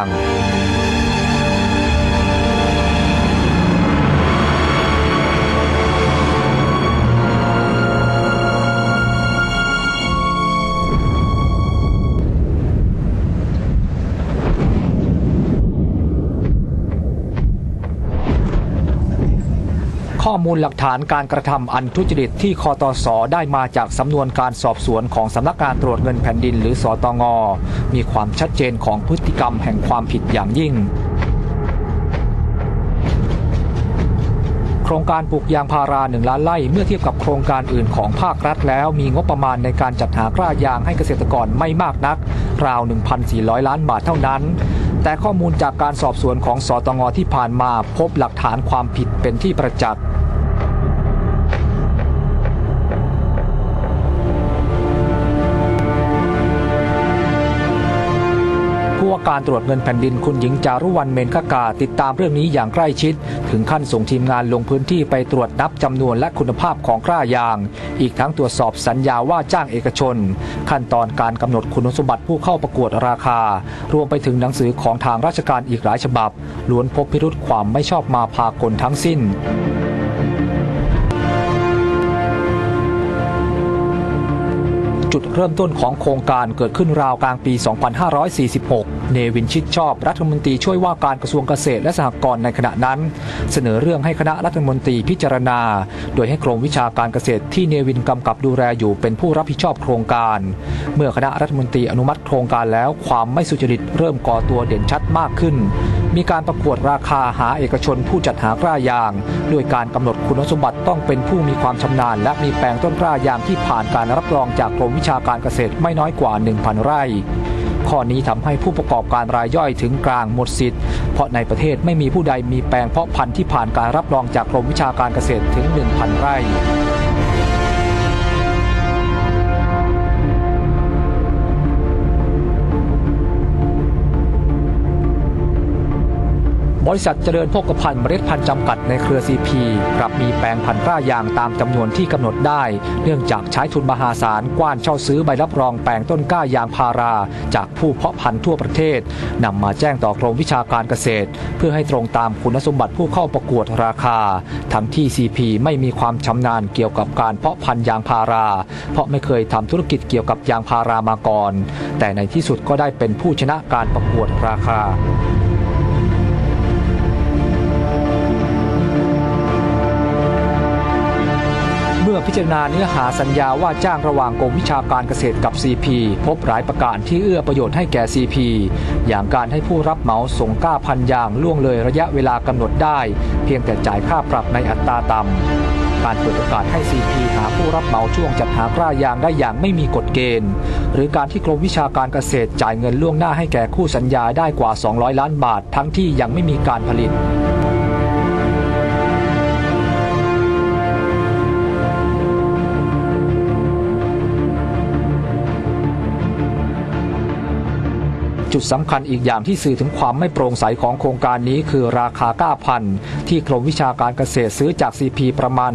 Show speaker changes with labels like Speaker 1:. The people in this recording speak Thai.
Speaker 1: า ข้อมูลหลักฐานการกระทำอันทุจริตที่คอตสได้มาจากสำนวนการสอบสวนของสำนักงานตรวจเงินแผ่นดินหรือสอตงมีความชัดเจนของพฤติกรรมแห่งความผิดอย่างยิ่ง โครงการปลูกยางพาราหนึ่งล้านไร่เมื่อเทียบกับโครงการอื่นของภาครัฐแล้วมีงบประมาณในการจัดหากล้ายางให้เกษตรกรไม่มากนัก ราว 1,400 ล้านบาทเท่านั้นแต่ข้อมูลจากการสอบสวนของสตงที่ผ่านมาพบหลักฐานความผิดเป็นที่ประจักษ์ การตรวจเงินแผ่นดินคุณหญิงจารุวรรณเมนคกาติดตามเรื่องนี้อย่างใกล้ชิด ถึงขั้นส่งทีมงานลงพื้นที่ไปตรวจนับจำนวนและคุณภาพของกล้ายาง อีกทั้งตรวจสอบสัญญาว่าจ้างเอกชน ขั้นตอนการกำหนดคุณสมบัติผู้เข้าประกวดราคา รวมไปถึงหนังสือของทางราชการอีกหลายฉบับล้วนพบพิรุษความไม่ชอบมาพากลทั้งสิ้น จุดเริ่มต้นของโครงการเกิดขึ้นราวกลางปี 2546 เนวินชิดชอบรัฐมนตรีช่วยว่าการกระทรวงเกษตรและสหกรณ์ในขณะนั้น เสนอเรื่องให้คณะรัฐมนตรีพิจารณา โดยให้กรมวิชาการเกษตรที่เนวินกำกับดูแลอยู่เป็นผู้รับผิดชอบโครงการ เมื่อคณะรัฐมนตรีอนุมัติโครงการแล้วความไม่สุจริตเริ่มก่อตัวเด่นชัดมากขึ้น มีการประกวดราคาหาเอกชนผู้จัดหากล้ายางด้วยการกำหนดคุณสมบัติต้องเป็นผู้มีความชำนาญ และมีแปลงต้นกล้ายางที่ผ่านการรับรองจากกรมวิชาการเกษตรไม่น้อยกว่า 1,000 ไร่ ข้อนี้ทำให้ผู้ประกอบการรายย่อยถึงกลางหมดสิทธิ์เพราะในประเทศไม่มีผู้ใดมีแปลงเพาะพันธุ์ที่ผ่านการรับรองจากกรมวิชาการเกษตรถึง 1,000 ไร่ บริษัทเจริญโภคภัณฑ์เมล็ดพันธุ์จำกัดในเครือ CP กลับมีแปลงพันธุ์กล้ายางตามจำนวนที่กำหนดได้ เนื่องจากใช้ทุนมหาศาลกว้านเช่าซื้อใบรับรองแปลงต้นกล้ายางพารา จากผู้เพาะพันธุ์ทั่วประเทศนำมาแจ้งต่อกรมวิชาการเกษตร เพื่อให้ตรงตามคุณสมบัติผู้เข้าประกวดราคา ทั้งที่ CP ไม่มีความชำนาญเกี่ยวกับการเพาะพันธุ์ยางพารา เพราะไม่เคยทำธุรกิจเกี่ยวกับยางพารามาก่อน แต่ในที่สุดก็ได้เป็นผู้ชนะการประกวดราคา พิจารณาเนื้อหาสัญญาว่าจ้างระหว่างกรมวิชาการเกษตรกับ CP พบหลายประการที่เอื้อประโยชน์ให้แก่ CP อย่างการให้ผู้รับเหมาส่งกล้าพันยางล่วงเลยระยะเวลากำหนดได้ เพียงแต่จ่ายค่าปรับในอัตราต่ำการเปิดโอกาสให้ CP หาผู้รับเหมาช่วงจัดหากล้ายางได้อย่างไม่มีกฎเกณฑ์ หรือการที่กรมวิชาการเกษตรจ่ายเงินล่วงหน้าให้แก่คู่สัญญาได้กว่า 200 ล้านบาท ทั้งที่ยังไม่มีการผลิต ดสำคัญอีกอย่างที่สื่อถึงความไม่โปร่งใสของโครงการนี้คือราคาก้าพันที่กรมวิชาการเกษตรซื้อจาก CP ประมาณ